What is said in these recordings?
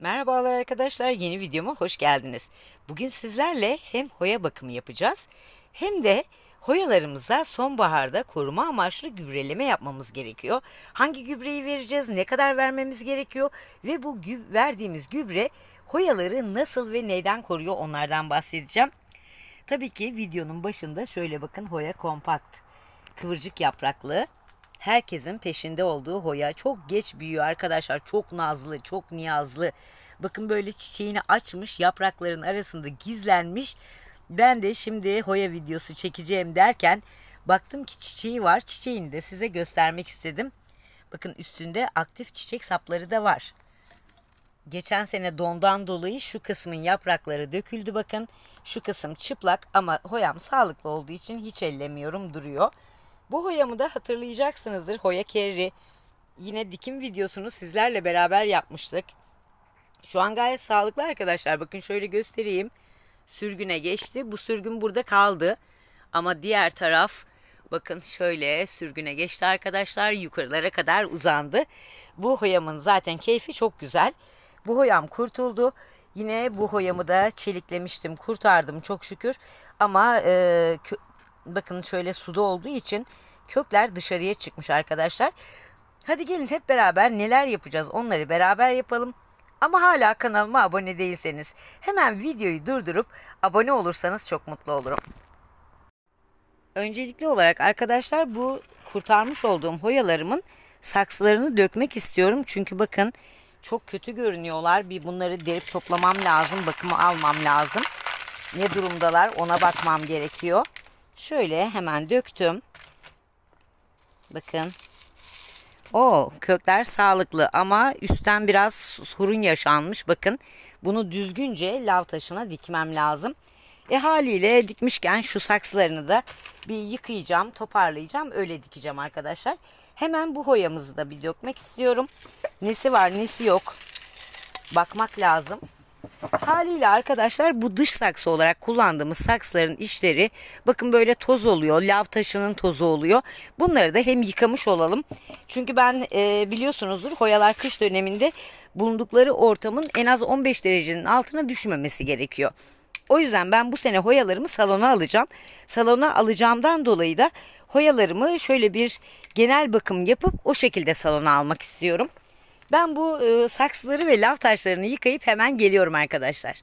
Merhabalar arkadaşlar, yeni videoma hoş geldiniz. Bugün sizlerle hem hoya bakımı yapacağız hem de hoyalarımıza sonbaharda koruma amaçlı gübreleme yapmamız gerekiyor. Hangi gübreyi vereceğiz, ne kadar vermemiz gerekiyor ve bu gü- verdiğimiz gübre hoyaları nasıl ve neyden koruyor onlardan bahsedeceğim. Tabii ki videonun başında şöyle bakın hoya kompakt, kıvırcık yapraklı. Herkesin peşinde olduğu hoya çok geç büyüyor arkadaşlar. Çok nazlı, çok niyazlı. Bakın böyle çiçeğini açmış, yaprakların arasında gizlenmiş. Ben de şimdi hoya videosu çekeceğim derken baktım ki çiçeği var. Çiçeğini de size göstermek istedim. Bakın üstünde aktif çiçek sapları da var. Geçen sene dondan dolayı şu kısmın yaprakları döküldü bakın. Şu kısım çıplak ama hoyam sağlıklı olduğu için hiç ellemiyorum duruyor. Bu hoyamı da hatırlayacaksınızdır. Hoya Kerri yine dikim videosunu sizlerle beraber yapmıştık. Şu an gayet sağlıklı arkadaşlar. Bakın şöyle göstereyim. Sürgüne geçti. Bu sürgün burada kaldı. Ama diğer taraf bakın şöyle sürgüne geçti arkadaşlar. Yukarılara kadar uzandı. Bu hoyamın zaten keyfi çok güzel. Bu hoyam kurtuldu. Yine bu hoyamı da çeliklemiştim. Kurtardım çok şükür. Ama e, bakın şöyle suda olduğu için kökler dışarıya çıkmış arkadaşlar. Hadi gelin hep beraber neler yapacağız onları beraber yapalım. Ama hala kanalıma abone değilseniz hemen videoyu durdurup abone olursanız çok mutlu olurum. Öncelikli olarak arkadaşlar bu kurtarmış olduğum hoyalarımın saksılarını dökmek istiyorum. Çünkü bakın çok kötü görünüyorlar. Bir bunları derip toplamam lazım. Bakımı almam lazım. Ne durumdalar ona bakmam gerekiyor. Şöyle hemen döktüm. Bakın. O kökler sağlıklı ama üstten biraz sorun yaşanmış. Bakın bunu düzgünce lav taşına dikmem lazım. E haliyle dikmişken şu saksılarını da bir yıkayacağım, toparlayacağım, öyle dikeceğim arkadaşlar. Hemen bu hoyamızı da bir dökmek istiyorum. Nesi var, nesi yok bakmak lazım. Haliyle arkadaşlar bu dış saksı olarak kullandığımız saksların içleri bakın böyle toz oluyor. Lav taşının tozu oluyor. Bunları da hem yıkamış olalım. Çünkü ben e, biliyorsunuzdur hoyalar kış döneminde bulundukları ortamın en az 15 derecenin altına düşmemesi gerekiyor. O yüzden ben bu sene hoyalarımı salona alacağım. Salona alacağımdan dolayı da hoyalarımı şöyle bir genel bakım yapıp o şekilde salona almak istiyorum. Ben bu e, saksıları ve lav taşlarını yıkayıp hemen geliyorum arkadaşlar.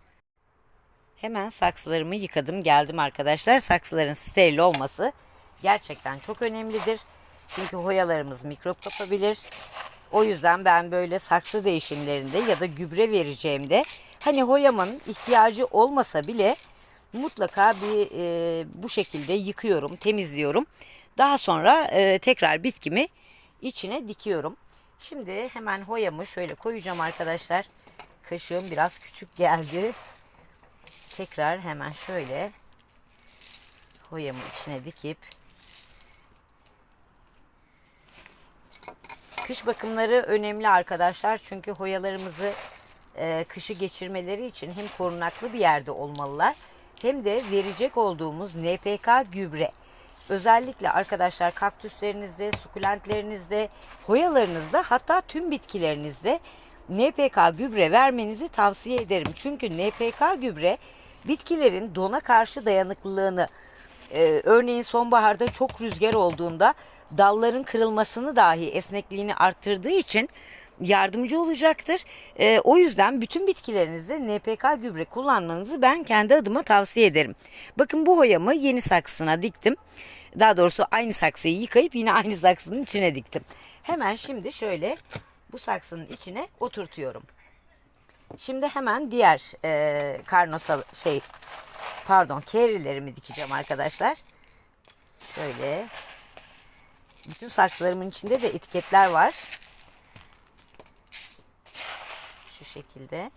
Hemen saksılarımı yıkadım geldim arkadaşlar. Saksıların steril olması gerçekten çok önemlidir. Çünkü hoyalarımız mikrop kapabilir. O yüzden ben böyle saksı değişimlerinde ya da gübre vereceğimde hani hoyamın ihtiyacı olmasa bile mutlaka bir e, bu şekilde yıkıyorum, temizliyorum. Daha sonra e, tekrar bitkimi içine dikiyorum. Şimdi hemen hoyamı şöyle koyacağım arkadaşlar. Kaşığım biraz küçük geldi. Tekrar hemen şöyle hoyamı içine dikip Kış bakımları önemli arkadaşlar. Çünkü hoyalarımızı e, kışı geçirmeleri için hem korunaklı bir yerde olmalılar hem de verecek olduğumuz NPK gübre. Özellikle arkadaşlar kaktüslerinizde, sukulentlerinizde, hoyalarınızda hatta tüm bitkilerinizde NPK gübre vermenizi tavsiye ederim. Çünkü NPK gübre bitkilerin dona karşı dayanıklılığını ee, örneğin sonbaharda çok rüzgar olduğunda dalların kırılmasını dahi esnekliğini arttırdığı için yardımcı olacaktır. Ee, o yüzden bütün bitkilerinizde NPK gübre kullanmanızı ben kendi adıma tavsiye ederim. Bakın bu hoyamı yeni saksına diktim. Daha doğrusu aynı saksıyı yıkayıp yine aynı saksının içine diktim. Hemen şimdi şöyle bu saksının içine oturtuyorum. Şimdi hemen diğer e, karnosal şey pardon kerilerimi dikeceğim arkadaşlar. Şöyle. Bütün saksılarımın içinde de etiketler var. Şekilde.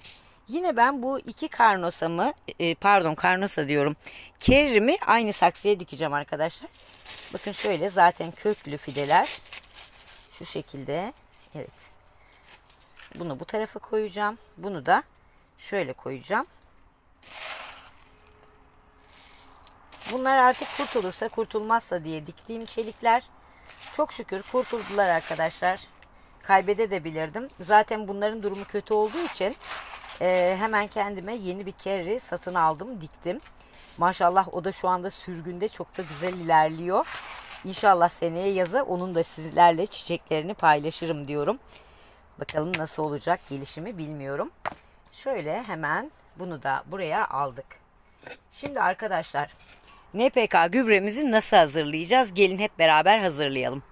Yine ben bu iki karnosamı e, pardon karnosa diyorum. Kerrimi aynı saksıya dikeceğim arkadaşlar. Bakın şöyle zaten köklü fideler. Şu şekilde. Evet. Bunu bu tarafa koyacağım. Bunu da şöyle koyacağım. Bunlar artık kurtulursa kurtulmazsa diye diktiğim çelikler. Çok şükür kurtuldular arkadaşlar. Kaybedebilirdim. Zaten bunların durumu kötü olduğu için Ee, hemen kendime yeni bir kerri satın aldım, diktim. Maşallah o da şu anda sürgünde çok da güzel ilerliyor. İnşallah seneye yaza onun da sizlerle çiçeklerini paylaşırım diyorum. Bakalım nasıl olacak gelişimi bilmiyorum. Şöyle hemen bunu da buraya aldık. Şimdi arkadaşlar NPK gübremizi nasıl hazırlayacağız? Gelin hep beraber hazırlayalım.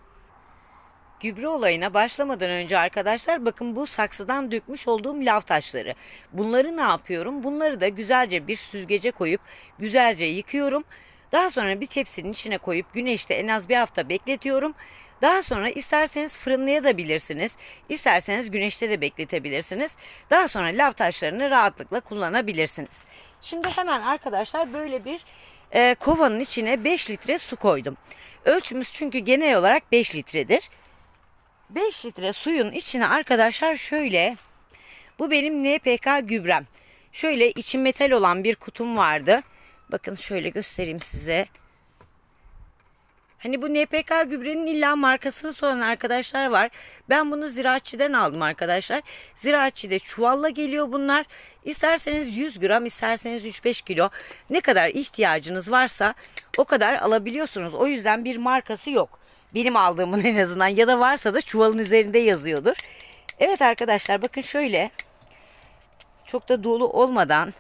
Gübre olayına başlamadan önce arkadaşlar bakın bu saksıdan dökmüş olduğum lav taşları. Bunları ne yapıyorum? Bunları da güzelce bir süzgece koyup güzelce yıkıyorum. Daha sonra bir tepsinin içine koyup güneşte en az bir hafta bekletiyorum. Daha sonra isterseniz fırınlayabilirsiniz, isterseniz güneşte de bekletebilirsiniz. Daha sonra lav taşlarını rahatlıkla kullanabilirsiniz. Şimdi hemen arkadaşlar böyle bir e, kovanın içine 5 litre su koydum. Ölçümüz çünkü genel olarak 5 litredir. 5 litre suyun içine arkadaşlar şöyle bu benim NPK gübrem. Şöyle içi metal olan bir kutum vardı. Bakın şöyle göstereyim size. Hani bu NPK gübrenin illa markasını soran arkadaşlar var. Ben bunu ziraatçıdan aldım arkadaşlar. Ziraatçıda çuvalla geliyor bunlar. İsterseniz 100 gram, isterseniz 3-5 kilo. Ne kadar ihtiyacınız varsa o kadar alabiliyorsunuz. O yüzden bir markası yok. Benim aldığımın en azından ya da varsa da çuvalın üzerinde yazıyordur. Evet arkadaşlar bakın şöyle çok da dolu olmadan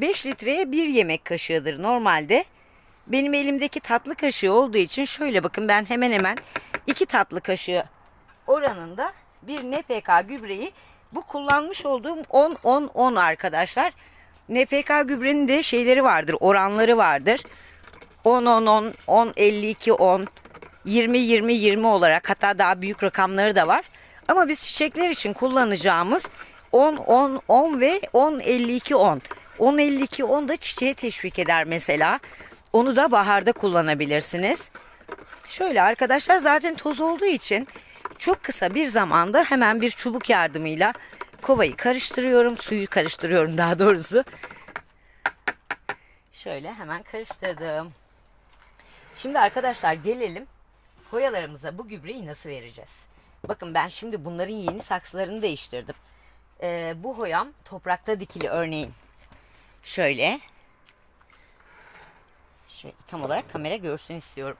5 litreye bir yemek kaşığıdır normalde. Benim elimdeki tatlı kaşığı olduğu için şöyle bakın ben hemen hemen 2 tatlı kaşığı oranında bir NPK gübreyi bu kullanmış olduğum 10-10-10 arkadaşlar. NPK gübrenin de şeyleri vardır, oranları vardır. 10-10-10, 10-52-10, 20-20-20 olarak hatta daha büyük rakamları da var. Ama biz çiçekler için kullanacağımız 10-10-10 ve 10-52-10. 10-52-10 da çiçeğe teşvik eder mesela. Onu da baharda kullanabilirsiniz. Şöyle arkadaşlar zaten toz olduğu için çok kısa bir zamanda hemen bir çubuk yardımıyla kovayı karıştırıyorum. Suyu karıştırıyorum daha doğrusu. Şöyle hemen karıştırdım. Şimdi arkadaşlar gelelim hoyalarımıza bu gübreyi nasıl vereceğiz? Bakın ben şimdi bunların yeni saksılarını değiştirdim. Ee, bu hoyam toprakta dikili örneğin. Şöyle. Şöyle tam olarak kamera görsün istiyorum.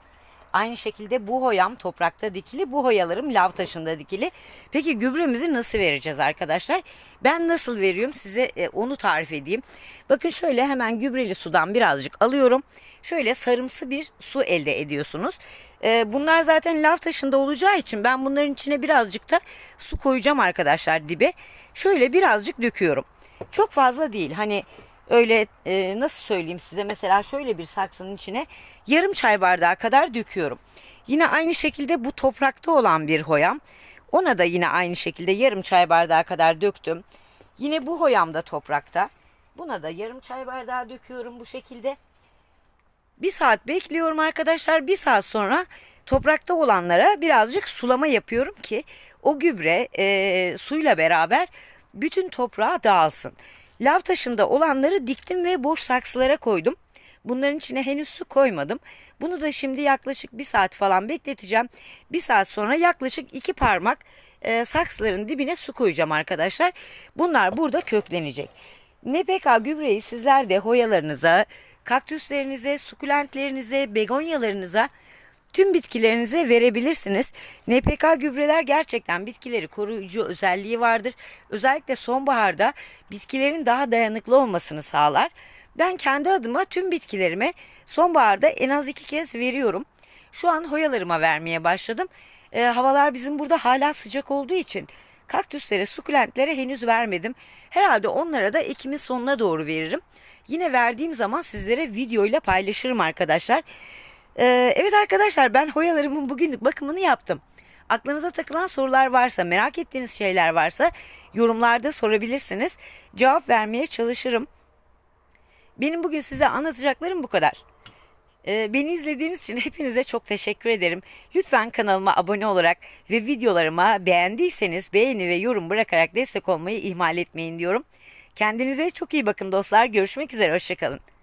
Aynı şekilde bu hoyam toprakta dikili, bu hoyalarım lav taşında dikili. Peki gübremizi nasıl vereceğiz arkadaşlar? Ben nasıl veriyorum size e, onu tarif edeyim. Bakın şöyle hemen gübreli sudan birazcık alıyorum. Şöyle sarımsı bir su elde ediyorsunuz. E, bunlar zaten lav taşında olacağı için ben bunların içine birazcık da su koyacağım arkadaşlar dibe. Şöyle birazcık döküyorum. Çok fazla değil. Hani öyle e, nasıl söyleyeyim size mesela şöyle bir saksının içine yarım çay bardağı kadar döküyorum. Yine aynı şekilde bu toprakta olan bir hoyam. Ona da yine aynı şekilde yarım çay bardağı kadar döktüm. Yine bu hoyam da toprakta. Buna da yarım çay bardağı döküyorum bu şekilde. Bir saat bekliyorum arkadaşlar. Bir saat sonra toprakta olanlara birazcık sulama yapıyorum ki o gübre e, suyla beraber bütün toprağa dağılsın. Lav taşında olanları diktim ve boş saksılara koydum. Bunların içine henüz su koymadım. Bunu da şimdi yaklaşık bir saat falan bekleteceğim. Bir saat sonra yaklaşık iki parmak e, saksıların dibine su koyacağım arkadaşlar. Bunlar burada köklenecek. NPK gübreyi sizler de hoyalarınıza, kaktüslerinize, sukulentlerinize, begonyalarınıza tüm bitkilerinize verebilirsiniz. NPK gübreler gerçekten bitkileri koruyucu özelliği vardır. Özellikle sonbaharda bitkilerin daha dayanıklı olmasını sağlar. Ben kendi adıma tüm bitkilerime sonbaharda en az iki kez veriyorum. Şu an hoyalarıma vermeye başladım. E, havalar bizim burada hala sıcak olduğu için kaktüslere, sukulentlere henüz vermedim. Herhalde onlara da Ekim'in sonuna doğru veririm. Yine verdiğim zaman sizlere videoyla paylaşırım arkadaşlar. Ee, evet arkadaşlar ben hoyalarımın bugünlük bakımını yaptım. Aklınıza takılan sorular varsa, merak ettiğiniz şeyler varsa yorumlarda sorabilirsiniz. Cevap vermeye çalışırım. Benim bugün size anlatacaklarım bu kadar. Ee, beni izlediğiniz için hepinize çok teşekkür ederim. Lütfen kanalıma abone olarak ve videolarıma beğendiyseniz beğeni ve yorum bırakarak destek olmayı ihmal etmeyin diyorum. Kendinize çok iyi bakın dostlar. Görüşmek üzere. Hoşçakalın.